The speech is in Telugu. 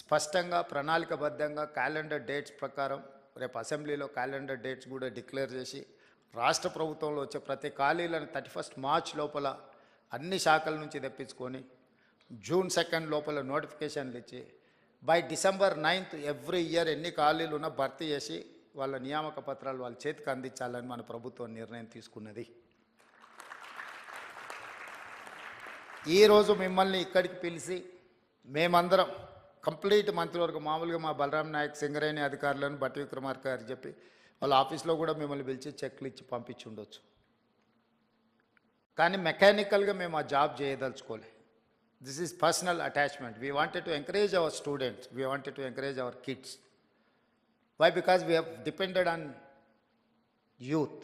స్పష్టంగా ప్రణాళికబద్ధంగా క్యాలెండర్ డేట్స్ ప్రకారం రేపు అసెంబ్లీలో క్యాలెండర్ డేట్స్ కూడా డిక్లేర్ చేసి రాష్ట్ర ప్రభుత్వంలో వచ్చే ప్రతి ఖాళీలను థర్టీ ఫస్ట్ మార్చ్ లోపల అన్ని శాఖల నుంచి తెప్పించుకొని జూన్ సెకండ్ లోపల నోటిఫికేషన్లు ఇచ్చి by December ninth every year ఎన్ని ఖాళీలు ఉన్నా భర్తీ చేసి వాళ్ళ నియామక పత్రాలు వాళ్ళ చేతికి అందించాలని మన ప్రభుత్వం నిర్ణయం తీసుకున్నది. ఈరోజు మిమ్మల్ని ఇక్కడికి పిలిచి మేమందరం కంప్లీట్ మంత్రివర్గం మామూలుగా మా బలరాం నాయక్ సింగరేణి అధికారులను బట్టి విక్రమార్క గారు చెప్పి వాళ్ళ ఆఫీస్లో కూడా మిమ్మల్ని పిలిచి చెక్లు ఇచ్చి పంపించి ఉండొచ్చు. కానీ మెకానికల్గా మేము ఆ job చేయదలుచుకోలే. This is personal attachment we wanted to encourage our students we wanted to encourage our kids why because we have depended on youth